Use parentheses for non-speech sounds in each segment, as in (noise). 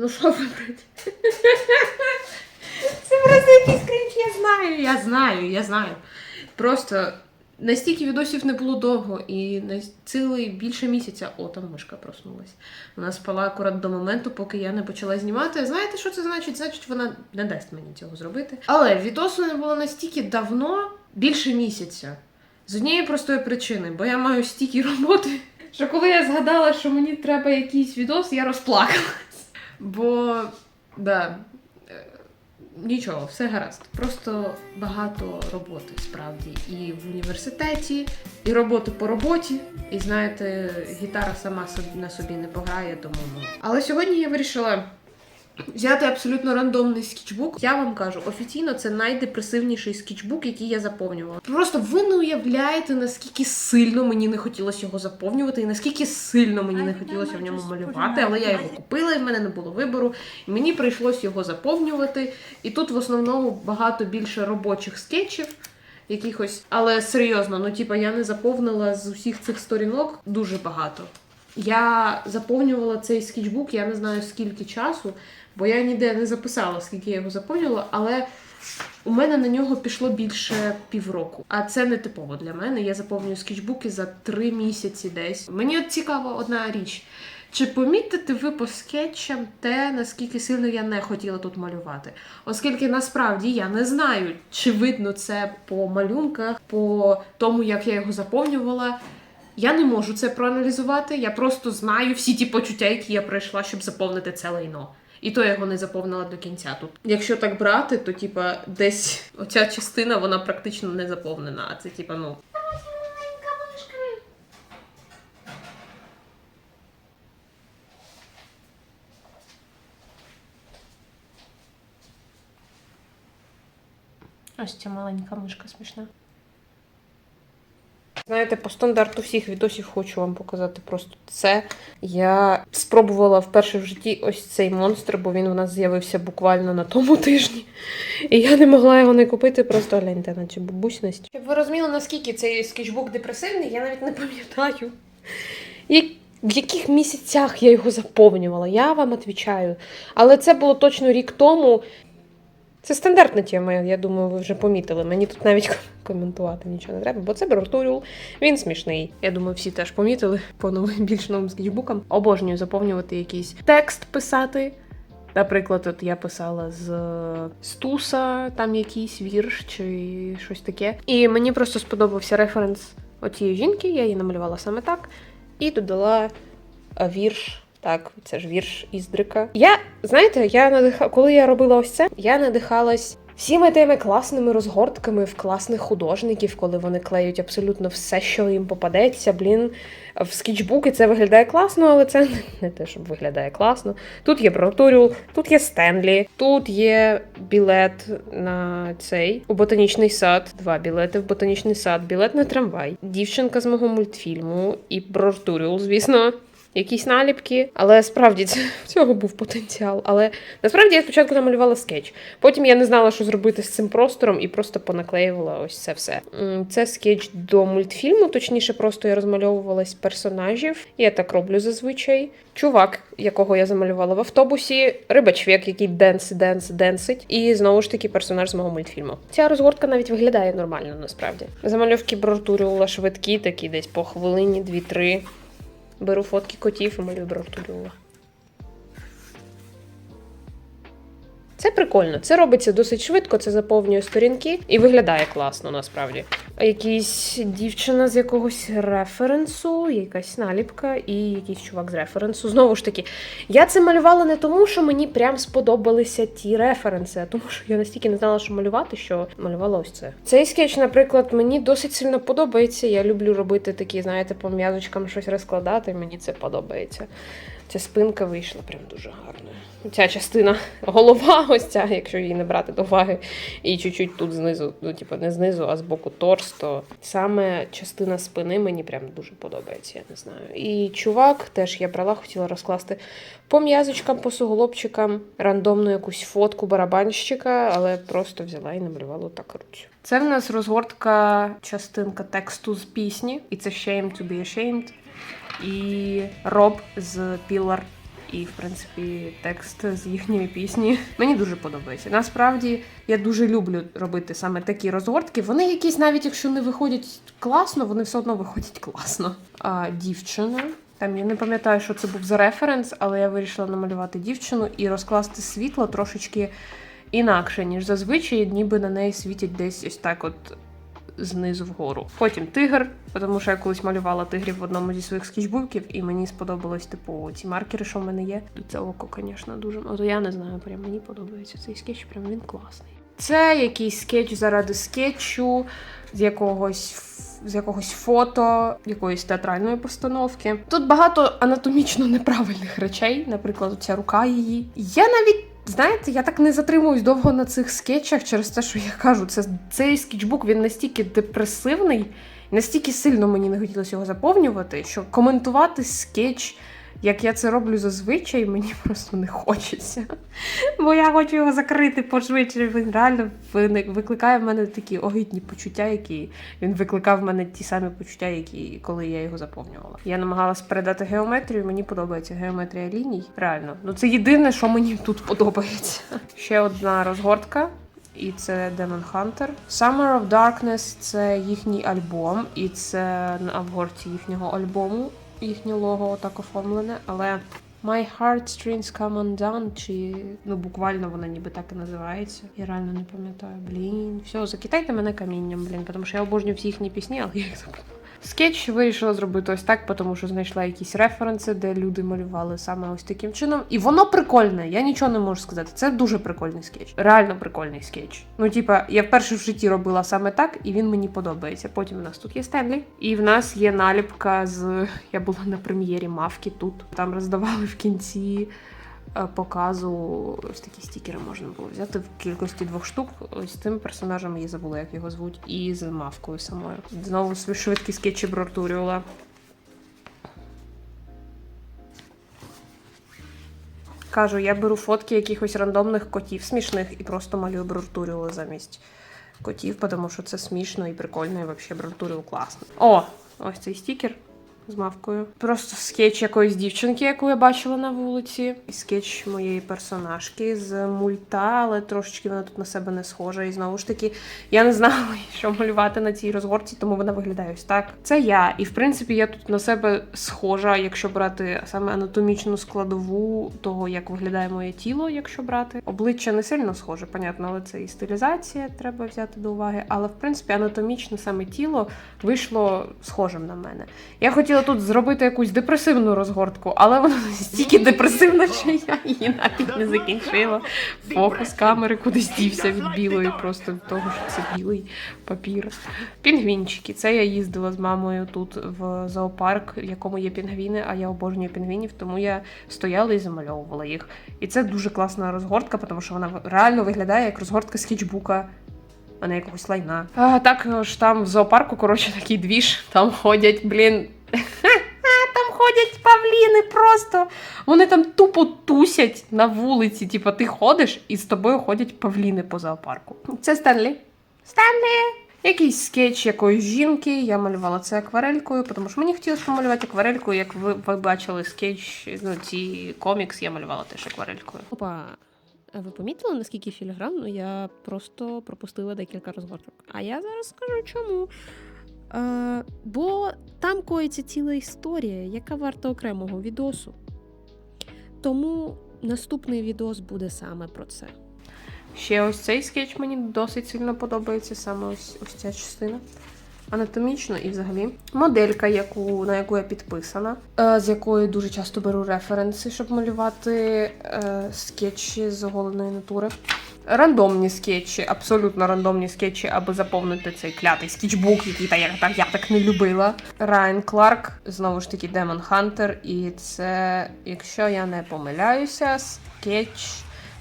Ну що вибрати? Це просто якийсь крінж, я знаю, я знаю, я знаю. Просто настільки відосів не було довго, і на цілий більше місяця. О, там мишка проснулась. Вона спала акурат до моменту, поки я не почала знімати. Знаєте, що це значить? Значить, вона не дасть мені цього зробити. Але відосу не було настільки давно, більше місяця. З однієї простої причини, бо я маю стільки роботи, що коли я згадала, що мені треба якийсь відос, я розплакалась. Бо, да, е, нічого, все гаразд. Просто багато роботи справді. І в університеті, і роботи по роботі. І знаєте, гітара сама на собі не пограє, тому ну. Але сьогодні я вирішила. Взяти абсолютно рандомний скетчбук. Я вам кажу, офіційно це найдепресивніший скетчбук, який я заповнювала. Просто ви не уявляєте, наскільки сильно мені не хотілося його заповнювати, і наскільки сильно мені не хотілося в ньому малювати, але я його купила, і в мене не було вибору. І мені прийшлось його заповнювати. І тут в основному багато більше робочих скетчів. Якихось, але серйозно, ну типа я не заповнила з усіх цих сторінок дуже багато. Я заповнювала цей скетчбук, я не знаю скільки часу, бо я ніде не записала, скільки я його заповнювала, але у мене на нього пішло більше півроку. А це не типово для мене. Я заповнюю скетчбуки за три місяці десь. Мені от цікава одна річ. Чи помітите ви по скетчам те, наскільки сильно я не хотіла тут малювати? Оскільки насправді я не знаю, чи видно це по малюнках, по тому, як я його заповнювала. Я не можу це проаналізувати. Я просто знаю всі ті почуття, які я пройшла, щоб заповнити це лайно. І то його не заповнила до кінця тут. Якщо так брати, то типа десь оця частина вона практично не заповнена. А це типа, ну. Ось ця маленька мишка смішна. Знаєте, по стандарту всіх відосів хочу вам показати просто це. Я спробувала вперше в житті ось цей монстр, бо він у нас з'явився буквально на тому тижні. І я не могла його не купити, просто гляньте на цю бабусність. Щоб ви розуміли, наскільки цей скетчбук депресивний, я навіть не пам'ятаю. В яких місяцях я його заповнювала, я вам відповідаю. Але це було точно рік тому. Це стандартна тема, я думаю, ви вже помітили. Мені тут навіть коментувати нічого не треба, бо це Бертурюл, він смішний. Я думаю, всі теж помітили по новим більш новим скетчбукам. Обожнюю заповнювати якийсь текст писати. Наприклад, от я писала з Стуса, там якийсь вірш чи щось таке. І мені просто сподобався референс оцієї жінки, я її намалювала саме так, і додала е, вірш так, це ж вірш Іздрика. Я, знаєте, я надиха... коли я робила ось це, я надихалась всіми тими класними розгортками в класних художників, коли вони клеють абсолютно все, що їм попадеться. Блін, в скетчбуки це виглядає класно, але це не те, щоб виглядає класно. Тут є Бронтуріул, тут є Стенлі, тут є білет на цей у ботанічний сад. Два білети в ботанічний сад, білет на трамвай, дівчинка з мого мультфільму і Бронтуріул, звісно якісь наліпки, але справді це, (laughs) цього був потенціал. Але насправді я спочатку намалювала скетч. Потім я не знала, що зробити з цим простором, і просто понаклеювала ось це все. Це скетч до мультфільму, точніше, просто я розмальовувалась персонажів. Я так роблю зазвичай. Чувак, якого я замалювала в автобусі, рибачвек, який денс, денс, денсить, і знову ж таки персонаж з мого мультфільму. Ця розгортка навіть виглядає нормально, насправді. Замальовки Брортуріула швидкі, такі десь по хвилині, дві-три. Беру фотки котів і малюю Брортуріула. Це прикольно. Це робиться досить швидко, це заповнює сторінки і виглядає класно насправді. А Якийсь дівчина з якогось референсу, якась наліпка і якийсь чувак з референсу. Знову ж таки, я це малювала не тому, що мені прям сподобалися ті референси, а тому, що я настільки не знала, що малювати, що малювала ось це. Цей скетч, наприклад, мені досить сильно подобається. Я люблю робити такі, знаєте, по м'язочкам щось розкладати. Мені це подобається. Ця спинка вийшла прям дуже гарною. Ця частина голова, (laughs) ось ця, якщо її не брати до уваги, і чуть-чуть тут знизу, ну типу не знизу, а з боку торс, то саме частина спини мені прям дуже подобається, я не знаю. І чувак теж я брала, хотіла розкласти по м'язочкам, по суголобчикам, рандомну якусь фотку барабанщика, але просто взяла і намалювала так руцю. Це в нас розгортка частинка тексту з пісні, і це Shame to be ashamed. І Роб з Pillar і, в принципі, текст з їхньої пісні мені дуже подобається. Насправді я дуже люблю робити саме такі розгортки. Вони якісь, навіть якщо не виходять класно, вони все одно виходять класно. А дівчина. Там я не пам'ятаю, що це був за референс, але я вирішила намалювати дівчину і розкласти світло трошечки інакше, ніж зазвичай, ніби на неї світять десь ось так, от знизу вгору. Потім тигр, тому що я колись малювала тигрів в одному зі своїх скетчбуків, і мені сподобалось, типу, ці маркери, що в мене є. Це око, звісно, дуже. От я не знаю, прям мені подобається цей скетч, прям він класний. Це якийсь скетч заради скетчу, з якогось. З якогось фото, якоїсь театральної постановки. Тут багато анатомічно неправильних речей, наприклад, ця рука її. Я навіть Знаєте, я так не затримуюсь довго на цих скетчах через те, що я кажу, це цей скетчбук він настільки депресивний, настільки сильно мені не хотілося його заповнювати, що коментувати скетч, як я це роблю зазвичай, мені (laughs) просто не хочеться. Бо я хочу його закрити пошвидше. Він реально викликає в мене такі огидні почуття, які він викликав в мене ті самі почуття, які коли я його заповнювала. Я намагалась передати геометрію. Мені подобається геометрія ліній. Реально, ну це єдине, що мені тут подобається. Ще одна розгортка. І це Demon Hunter. Summer of Darkness це їхній альбом, і це на обгорці їхнього альбому, їхнє лого отак оформлене, але My Heartstrings Come Undone, чи ну буквально вона ніби так і називається. Я реально не пам'ятаю. Блін, все, закидайте мене камінням, блін, тому що я обожнюю всі їхні пісні, але я їх забула. Скетч вирішила зробити ось так, тому що знайшла якісь референси, де люди малювали саме ось таким чином. І воно прикольне, я нічого не можу сказати. Це дуже прикольний скетч. Реально прикольний скетч. Ну, типа, я вперше в житті робила саме так, і він мені подобається. Потім у нас тут є Стенлі, і в нас є наліпка з. Я була на прем'єрі мавки тут. Там роздавали в кінці показу ось такі стікери можна було взяти в кількості двох штук. Ось з цим персонажем я забула, як його звуть, і з мавкою самою. Знову швидкі скетчі Брортуріула. Кажу, я беру фотки якихось рандомних котів смішних і просто малюю Брортуріула замість котів, тому що це смішно і прикольно, і взагалі Брортуріул класний. О, ось цей стікер з мавкою. Просто скетч якоїсь дівчинки, яку я бачила на вулиці. І скетч моєї персонажки з мульта, але трошечки вона тут на себе не схожа. І знову ж таки, я не знала, (laughs) що малювати на цій розгорці, тому вона виглядає ось так. Це я. І в принципі, я тут на себе схожа, якщо брати саме анатомічну складову того, як виглядає моє тіло, якщо брати. Обличчя не сильно схоже, понятно, але це і стилізація треба взяти до уваги. Але в принципі, анатомічне саме тіло вийшло схожим на мене. Я хотіла тут зробити якусь депресивну розгортку, але вона настільки депресивна, що я її навіть не закінчила. Фокус камери кудись дівся від білої, просто від того, що це білий папір. Пінгвінчики. Це я їздила з мамою тут в зоопарк, в якому є пінгвіни, а я обожнюю пінгвінів, тому я стояла і замальовувала їх. І це дуже класна розгортка, тому що вона реально виглядає як розгортка скетчбука а не якогось лайна. А, також там в зоопарку, коротше, такий двіж, там ходять, блін. Там ходять павліни просто. Вони там тупо тусять на вулиці. Типа ти ходиш і з тобою ходять павліни по зоопарку. Це Стенлі. Стенлі! Якийсь скетч якоїсь жінки. Я малювала це акварелькою, тому що мені хотілося помалювати акварелькою, як ви, ви бачили скетч, ну ці комікс, я малювала теж акварелькою. Опа. А ви помітили, наскільки філігранно я просто пропустила декілька розгорток? А я зараз скажу чому. Е, бо там коїться ціла історія, яка варта окремого відосу. Тому наступний відос буде саме про це. Ще ось цей скетч мені досить сильно подобається, саме ось, ось ця частина. Анатомічно і взагалі. Моделька, яку, на яку я підписана, е, з якої дуже часто беру референси, щоб малювати е, скетчі з оголеної натури. Рандомні скетчі, абсолютно рандомні скетчі, аби заповнити цей клятий скетчбук, який та я так, я так не любила. Райан Кларк, знову ж таки, Демон Хантер. І це, якщо я не помиляюся, скетч.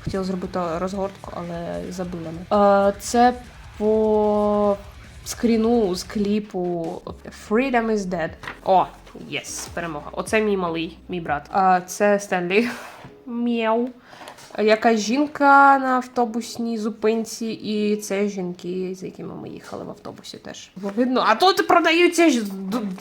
Хотіла зробити розгортку, але забула. Е, це по скріну з кліпу Freedom is Dead. О, єс, перемога. Оце мій малий, мій брат. А це Стенлі. Мєу. Якась жінка на автобусній зупинці, і це жінки, з якими ми їхали в автобусі теж. Бо видно, а тут продаються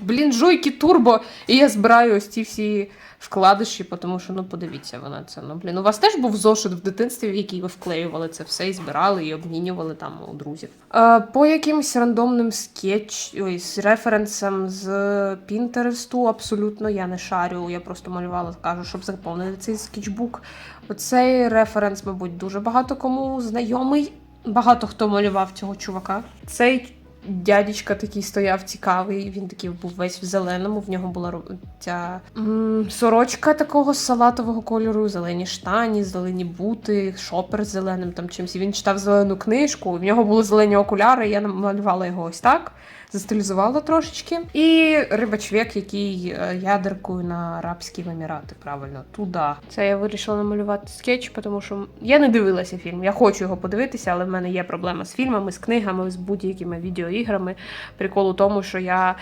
блін, жуйки турбо, і я збираю ось ці всі вкладиші, тому що ну подивіться вона це. Ну блін, у вас теж був зошит в дитинстві, в який ви вклеювали це все і збирали і обмінювали там у друзів. Е, по якимось рандомним скетч, ой, з референсам з Пінтересту абсолютно я не шарю. Я просто малювала, кажу, щоб заповнити цей скетчбук. Оцей референс, мабуть, дуже багато кому знайомий. Багато хто малював цього чувака. Цей дядечка такий стояв цікавий. Він такий був весь в зеленому. В нього була ця м, сорочка такого салатового кольору, зелені штані, зелені бути, шопер з зеленим там чимось. Він читав зелену книжку. В нього були зелені окуляри. Я намалювала його ось так. Застилізувала трошечки. І рибачвек, який е, ядеркою на Арабські Емірати, правильно, туди. Це я вирішила намалювати скетч, тому що я не дивилася фільм. Я хочу його подивитися, але в мене є проблема з фільмами, з книгами, з будь-якими відеоіграми. Прикол у тому, що я.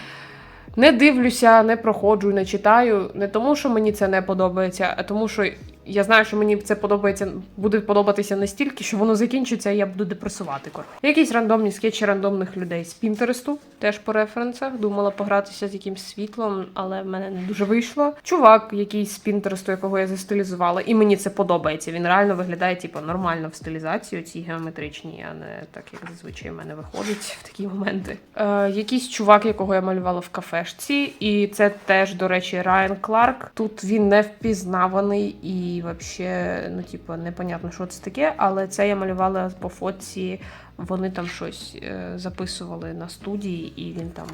Не дивлюся, не проходжу, не читаю. Не тому, що мені це не подобається, а тому, що я знаю, що мені це подобається, буде подобатися настільки, що воно закінчиться, і я буду депресувати. Кор. Якісь рандомні скетчі рандомних людей з Пінтересту, теж по референсах. Думала погратися з якимсь світлом, але в мене не дуже вийшло. Чувак, якийсь з Пінтересту, якого я застилізувала, і мені це подобається. Він реально виглядає типу, нормально в стилізації, цій геометричній, а не так, як зазвичай в мене виходить в такі моменти. Е, якийсь чувак, якого я малювала в кафешці, і це теж, до речі, Райан Кларк. Тут він не впізнаваний і взагалі, ну, типу, непонятно, що це таке, але це я малювала по фотці. Вони там щось е, записували на студії, і він там.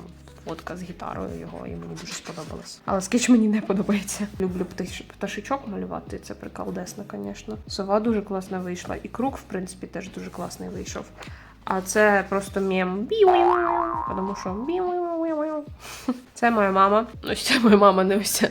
Фотка з гітарою його, і мені дуже сподобалось. Але скетч мені не подобається. Люблю пташ... пташечок малювати. Це приколдесно, звісно. Сова дуже класна вийшла. І круг, в принципі, теж дуже класний вийшов. А це просто мем. Тому що (laughs) це моя мама. Ось це моя мама, не ось.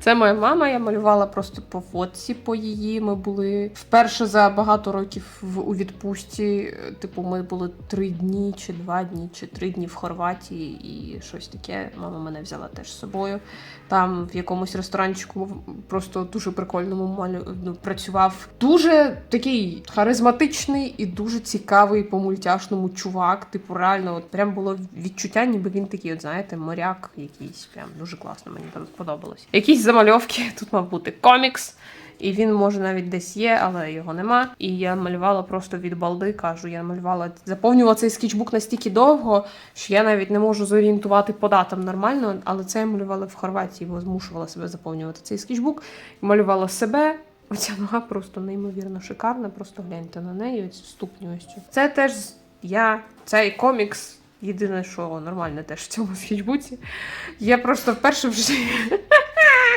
Це моя мама. Я малювала просто по фотці по її. Ми були вперше за багато років в у відпустці. Типу, ми були три дні, чи два дні, чи три дні в Хорватії, і щось таке. Мама мене взяла теж з собою. Там в якомусь ресторанчику просто дуже прикольному малю ну, працював. Дуже такий харизматичний і дуже цікавий по мультяшному чувак. Типу, реально, от прям було відчуття, ніби він такий, от знаєте, моряк якийсь. Прям дуже класно, мені там сподобалось. Якісь замальовки (laughs) тут мав бути комікс. І він може навіть десь є, але його нема. І я малювала просто від балди. Кажу, я малювала, заповнювала цей скетчбук настільки довго, що я навіть не можу зорієнтувати по датам нормально. Але це я малювала в Хорватії, бо змушувала себе заповнювати цей скетчбук. Малювала себе. Оця нога просто неймовірно шикарна. Просто гляньте на неї, ось цю. Це теж я, цей комікс. Єдине, що нормальне теж в цьому скетчбуці. Я просто вперше в житті.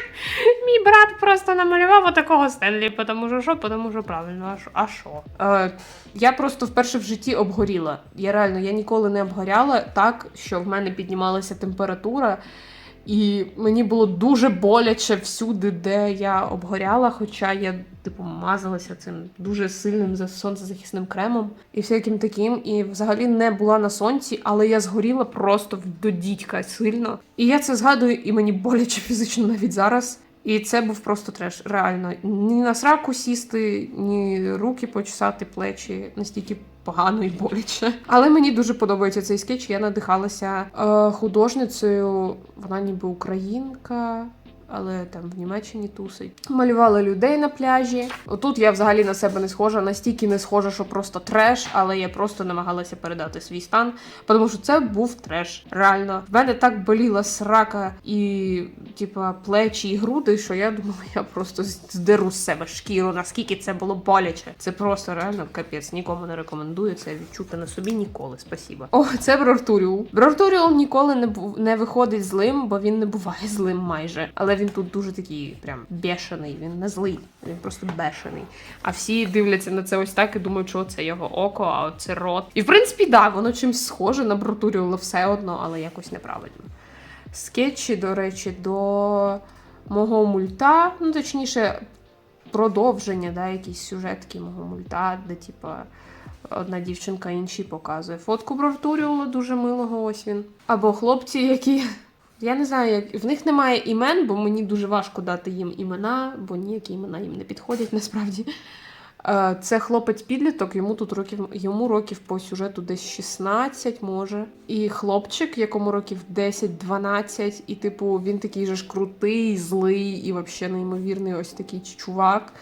(laughs) Мій брат просто намалював отакого Стенлі, тому що що, тому що правильно, а що? Е, я просто вперше в житті обгоріла. Я реально я ніколи не обгоряла так, що в мене піднімалася температура. І мені було дуже боляче всюди, де я обгоряла, хоча я типу мазалася цим дуже сильним за- сонцезахисним кремом і всяким таким. І взагалі не була на сонці, але я згоріла просто до дідька сильно. І я це згадую, і мені боляче фізично навіть зараз. І це був просто треш. Реально, ні на сраку сісти, ні руки почесати, плечі настільки погано і боляче. Але мені дуже подобається цей скетч. Я надихалася е, художницею. Вона ніби українка. Але там в Німеччині тусить. Малювала людей на пляжі. Отут я взагалі на себе не схожа, настільки не схожа, що просто треш, але я просто намагалася передати свій стан, тому що це був треш. Реально, в мене так боліла срака і, типа, плечі і груди, що я думала, я просто здеру з себе шкіру, наскільки це було боляче. Це просто реально капець. Нікому не рекомендую це відчути на собі ніколи. Спасіба. О, це Брортуріул. Брортуріул ніколи не бу- не виходить злим, бо він не буває злим майже. Але він тут дуже такий прям бешений. Він не злий, він просто бешений. А всі дивляться на це ось так і думають, що це його око, а це рот. І в принципі, да, воно чимось схоже на Брортуріула все одно, але якось неправильно. Скетчі, до речі, до мого мульта, ну точніше, продовження, да, якісь сюжетки мого мульта, де, типа, одна дівчинка іншій показує фотку Брортуріула дуже милого, ось він. Або хлопці, які. Я не знаю, як в них немає імен, бо мені дуже важко дати їм імена, бо ніякі імена їм не підходять насправді. Е, Це хлопець підліток, йому тут років йому років по сюжету десь 16, може. І хлопчик, якому років 10-12, і типу він такий же ж крутий, злий і взагалі неймовірний ось такий чувак,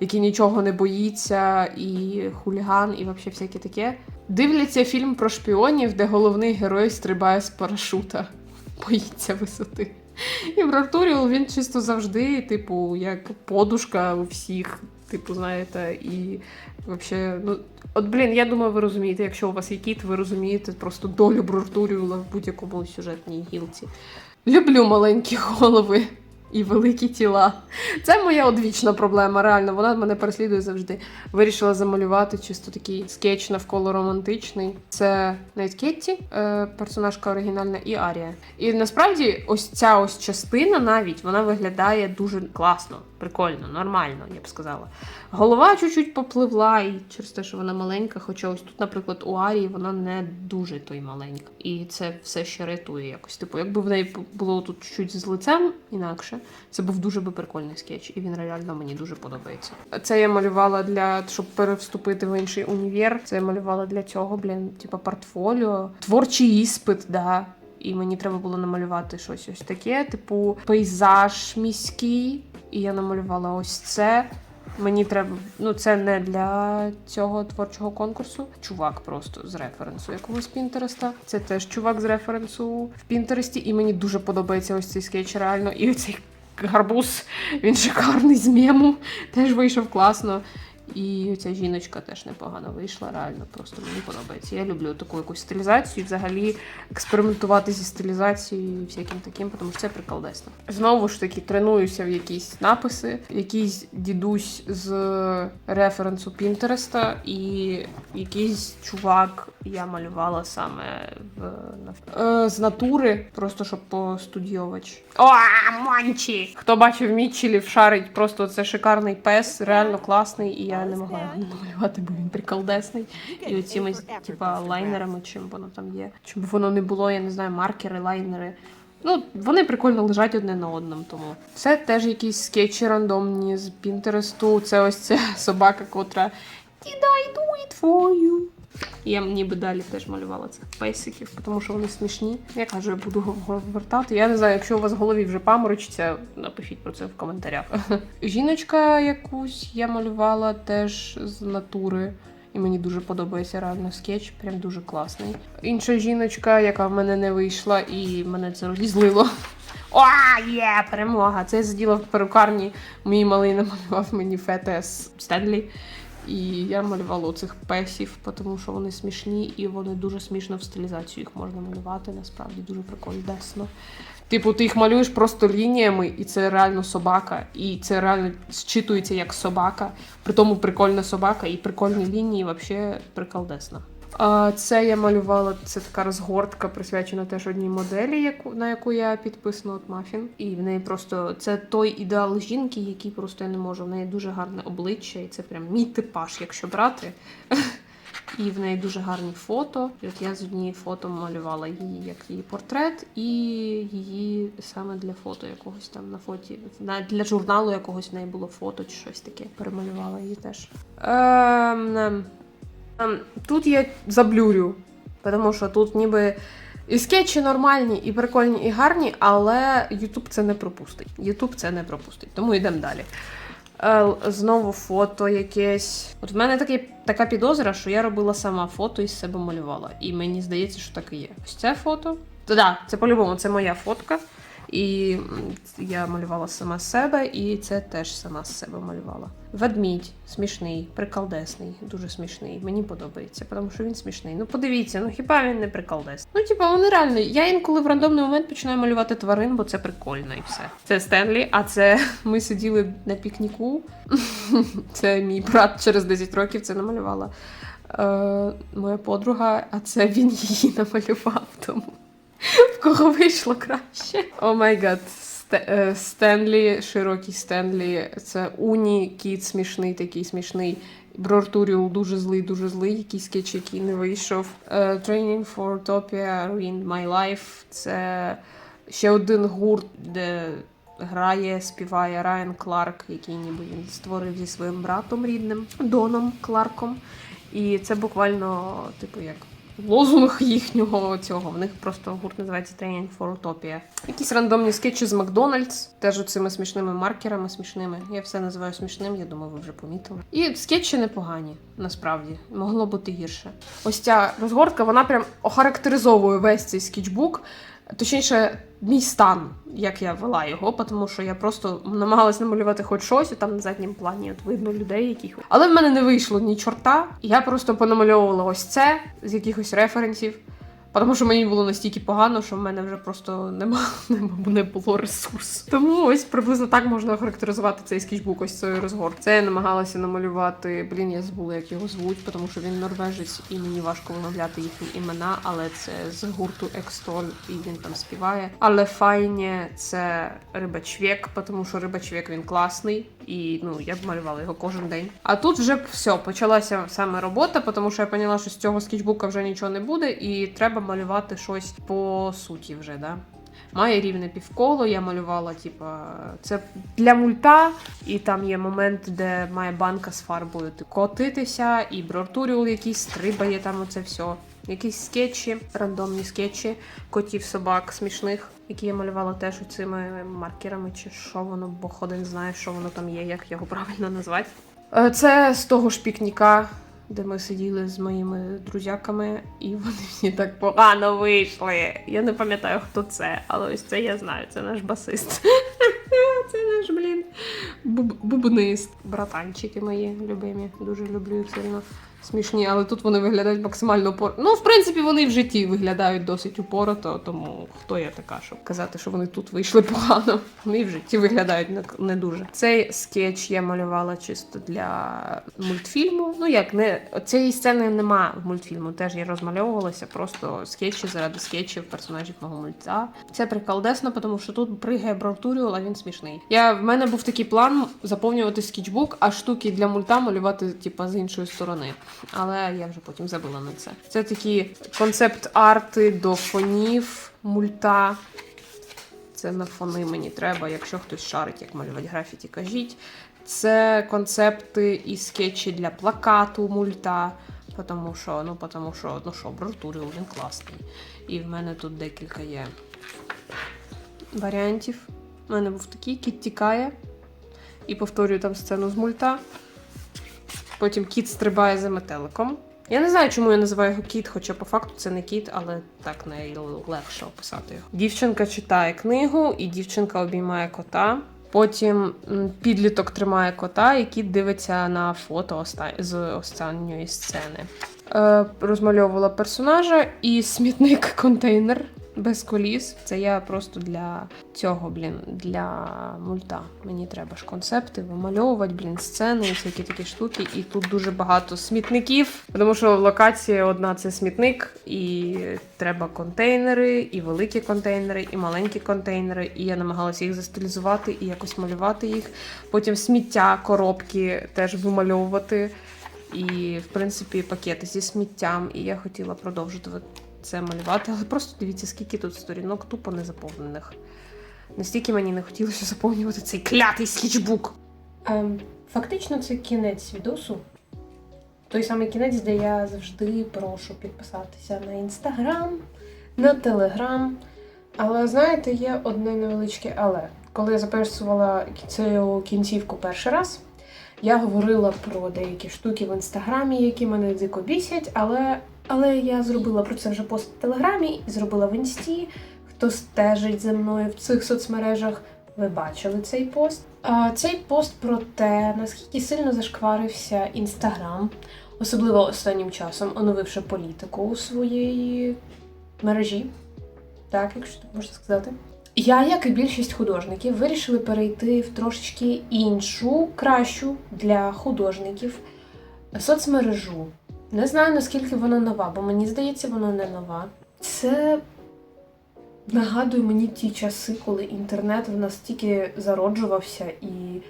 який нічого не боїться, і хуліган, і взагалі всяке таке. Дивляться фільм про шпіонів, де головний герой стрибає з парашута, (laughs) боїться висоти. І в Артуріул він чисто завжди, типу, як подушка у всіх, типу, знаєте, і взагалі, ну. От, блін, я думаю, ви розумієте, якщо у вас є кіт, ви розумієте просто долю Брортуріула в будь-якому сюжетній гілці. Люблю маленькі голови і великі тіла. Це моя одвічна проблема, реально. Вона мене переслідує завжди. Вирішила замалювати чисто такий скетч навколо романтичний. Це Нейт Кетті, е, персонажка оригінальна, і Арія. І насправді, ось ця ось частина навіть вона виглядає дуже класно, прикольно, нормально, я б сказала. Голова чуть-чуть попливла, і через те, що вона маленька, хоча ось тут, наприклад, у Арії вона не дуже той маленька. І це все ще рятує якось. Типу, якби в неї було тут чуть з лицем інакше, це був дуже би прикольний скетч, і він реально мені дуже подобається. Це я малювала для щоб перевступити в інший універ. Це я малювала для цього, блін, типу портфоліо, творчий іспит, да. І мені треба було намалювати щось ось таке, типу пейзаж міський. І я намалювала ось це. Мені треба, ну це не для цього творчого конкурсу. Чувак просто з референсу якогось Пінтереста. Це теж чувак з референсу в Пінтересті, і мені дуже подобається ось цей скетч реально. І оцей гарбуз, він шикарний з мему, теж вийшов класно. І ця жіночка теж непогано вийшла, реально просто мені подобається. Я люблю таку якусь стилізацію, взагалі експериментувати зі стилізацією і всяким таким, тому що це приколдесно. Знову ж таки, тренуюся в якісь написи, якийсь дідусь з референсу Пінтереста, і якийсь чувак я малювала саме в е, з натури, просто щоб постудіоwać. О, Мончі! Хто бачив Мітчелів, шарить, просто це шикарний пес, реально класний, і я не могла його намалювати, бо він приколдесний. І оціми типа лайнерами, чим воно там є. Чим воно не було, я не знаю, маркери, лайнери. Ну, вони прикольно лежать одне на одному, тому це теж якісь скетчі рандомні з Пінтересту. Це ось ця собака, котра Did I do it Я ніби далі теж малювала цих песиків, тому що вони смішні. Я кажу, я буду вертати. Я не знаю, якщо у вас в голові вже паморочиться, напишіть про це в коментарях. (laughs) Жіночка якусь я малювала теж з натури. І мені дуже подобається реально скетч, прям дуже класний. Інша жіночка, яка в мене не вийшла, і мене це розізлило. (laughs) О, є, перемога! Це я сиділа в перукарні. Мій малий намалював мені фетес Стенлі. І я малювала цих песів, тому що вони смішні і вони дуже смішно в стилізацію їх можна малювати. Насправді дуже прикольно. Типу, ти їх малюєш просто лініями, і це реально собака, і це реально зчитується як собака. При тому прикольна собака і прикольні лінії, взагалі приколдесно. А це я малювала, це така розгортка, присвячена теж одній моделі, яку, на яку я підписана от Мафін. І в неї просто це той ідеал жінки, який просто я не можу. В неї дуже гарне обличчя, і це прям мій типаж, якщо брати. (laughs) І в неї дуже гарні фото. От я з однієї фото малювала її як її портрет, і її саме для фото якогось там на фоті. Для журналу якогось в неї було фото чи щось таке. Перемалювала її теж. Ем, ем, тут я заблюрю, тому що тут ніби. І скетчі нормальні, і прикольні, і гарні, але Ютуб це не пропустить. Ютуб це не пропустить. Тому йдемо далі. Е, Знову фото якесь. От в мене таке, така підозра, що я робила сама фото і себе малювала. І мені здається, що так і є. Ось це фото. Та да, це по-любому, це моя фотка. І я малювала сама себе, і це теж сама з себе малювала. Ведмідь смішний, приколдесний, дуже смішний. Мені подобається, тому що він смішний. Ну подивіться, ну хіба він не приколдесний? Ну, типа, вони реально. Я інколи в рандомний момент починаю малювати тварин, бо це прикольно і все. Це Стенлі, а це (laughs) ми сиділи на пікніку. (laughs) Це мій брат через 10 років це намалювала. Е, моя подруга, а це він її (laughs) намалював. Тому в кого вийшло краще. О май гад. Е, Стенлі, широкий Стенлі. Це Уні, кіт смішний, такий смішний. Брортуріул дуже злий, дуже злий, якийсь скетч, який не вийшов. Е, Training for Utopia Ruined My Life. Це ще один гурт, де грає, співає Райан Кларк, який ніби він створив зі своїм братом рідним Доном Кларком. І це буквально, типу, як лозунг їхнього цього. В них просто гурт називається Training for Utopia. Якісь рандомні скетчі з Макдональдс, теж цими смішними маркерами смішними. Я все називаю смішним, я думаю, ви вже помітили. І скетчі непогані, насправді. Могло бути гірше. Ось ця розгортка, вона прям охарактеризовує весь цей скетчбук. Точніше, мій стан, як я вела його, тому що я просто намагалась намалювати хоч щось, і там на заднім плані от видно людей яких. Але в мене не вийшло ні чорта. Я просто понамальовувала ось це з якихось референсів. Тому що мені було настільки погано, що в мене вже просто нема, (laughs) нема не було ресурсу. Тому ось приблизно так можна охарактеризувати цей скетчбук, ось цей розгорт. Це я намагалася намалювати. Блін, я забула, як його звуть, тому що він норвежець і мені важко вимовляти їхні імена, але це з гурту Екстоль, і він там співає. Але файне це рибачвек, тому що рибачвек він класний, і ну я б малювала його кожен день. А тут вже все, почалася саме робота, тому що я поняла, що з цього скетчбука вже нічого не буде, і треба малювати щось по суті вже, да. Має рівне півколо, я малювала, типа, це для мульта, і там є момент, де має банка з фарбою котитися, і брортуріул якийсь стрибає там оце все. Якісь скетчі, рандомні скетчі котів, собак смішних, які я малювала теж цими маркерами, чи що воно, бог один знає, що воно там є, як його правильно назвати. Е, Це з того ж пікніка, де ми сиділи з моїми друзяками, і вони всі так погано вийшли. Я не пам'ятаю, хто це, але ось це я знаю, це наш басист. (laughs) Це наш, блін, буб- бубнист. Братанчики мої любимі. Дуже люблю їх сильно. Смішні, але тут вони виглядають максимально упорото. Ну, в принципі, вони в житті виглядають досить упорото, тому хто я така, щоб казати, що вони тут вийшли погано. (laughs) Вони в житті виглядають не, не дуже. Цей скетч я малювала чисто для мультфільму. Ну як не цієї сцени нема в мультфільму. Теж я розмальовувалася, просто скетчі заради скетчів персонажів мого мульта. Це приколдесно, тому що тут пригає Браутуріол, а він смішний. Я в мене був такий план заповнювати скетчбук, а штуки для мульта малювати, типа, з іншої сторони. Але я вже потім забула на це. Це такі концепт-арти до фонів мульта. Це на фони мені треба, якщо хтось шарить, як малювати графіті, кажіть. Це концепти і скетчі для плакату мульта. Тому що, ну, тому що, ну що, Братуріл, він класний. І в мене тут декілька є варіантів. У мене був такий кіт тікає. І повторюю там сцену з мульта. Потім кіт стрибає за метеликом. Я не знаю, чому я називаю його кіт, хоча по факту це не кіт, але так найлегше описати його. Дівчинка читає книгу, і дівчинка обіймає кота. Потім підліток тримає кота, і кіт дивиться на фото з останньої сцени. Е, розмальовувала персонажа і смітник-контейнер без коліс. Це я просто для цього, блін, для мульта. Мені треба ж концепти, вимальовувати, блін, сцени і всякі такі штуки. І тут дуже багато смітників, тому що локація одна це смітник, і треба контейнери, і великі контейнери, і маленькі контейнери. І я намагалася їх застилізувати і якось малювати їх. Потім сміття, коробки теж вимальовувати. І, в принципі, пакети зі сміттям. І я хотіла продовжити це малювати, але просто дивіться, скільки тут сторінок тупо не заповнених. Настільки мені не хотілося заповнювати цей клятий скетчбук. Ем, фактично, це кінець відосу. Той самий кінець, де я завжди прошу підписатися на інстаграм, на телеграм. Але знаєте, є одне невеличке але. Коли я записувала цю кінцівку перший раз, я говорила про деякі штуки в інстаграмі, які мене дико бісять, але, але я зробила про це вже пост в телеграмі і зробила в інсті. Хто стежить за мною в цих соцмережах, ви бачили цей пост. А, цей пост про те, наскільки сильно зашкварився інстаграм, особливо останнім часом, оновивши політику у своєї мережі. Так, якщо можна сказати. Я, як і більшість художників, вирішили перейти в трошечки іншу, кращу для художників соцмережу. Не знаю, наскільки вона нова, бо мені здається, вона не нова. Це нагадує мені ті часи, коли інтернет в нас тільки зароджувався, і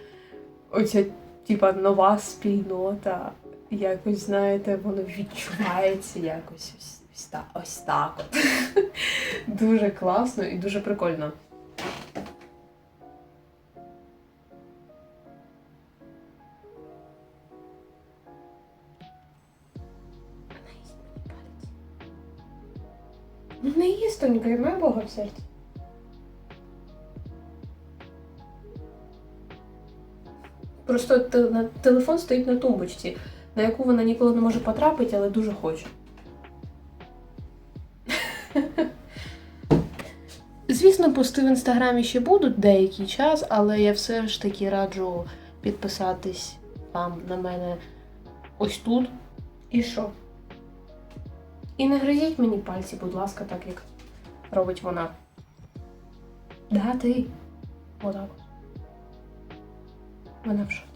оця, типа, нова спільнота, якось, знаєте, воно відчувається якось ось, ось так. Ось так (laughs) дуже класно і дуже прикольно. Не їсть, я маю Бога в серці. Просто телефон стоїть на тумбочці, на яку вона ніколи не може потрапити, але дуже хоче. Звісно, пости в інстаграмі ще будуть деякий час, але я все ж таки раджу підписатись вам на мене ось тут. І що? І не гризіть мені пальці, будь ласка, так як робить вона. Да, ти. Отак. Вона в шоці.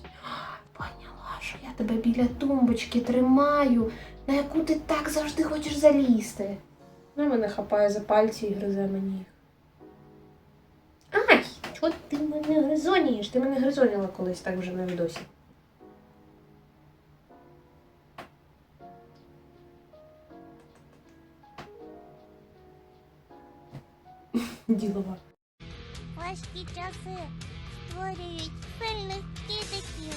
Поняла, що я тебе біля тумбочки тримаю, на яку ти так завжди хочеш залізти. Вона мене хапає за пальці і гризе мені їх. Ай! Чого ти мене гризонієш? Ти мене гризоніла колись так вже на відосі. Ділова. Важкі часи створюють сильних кітиків.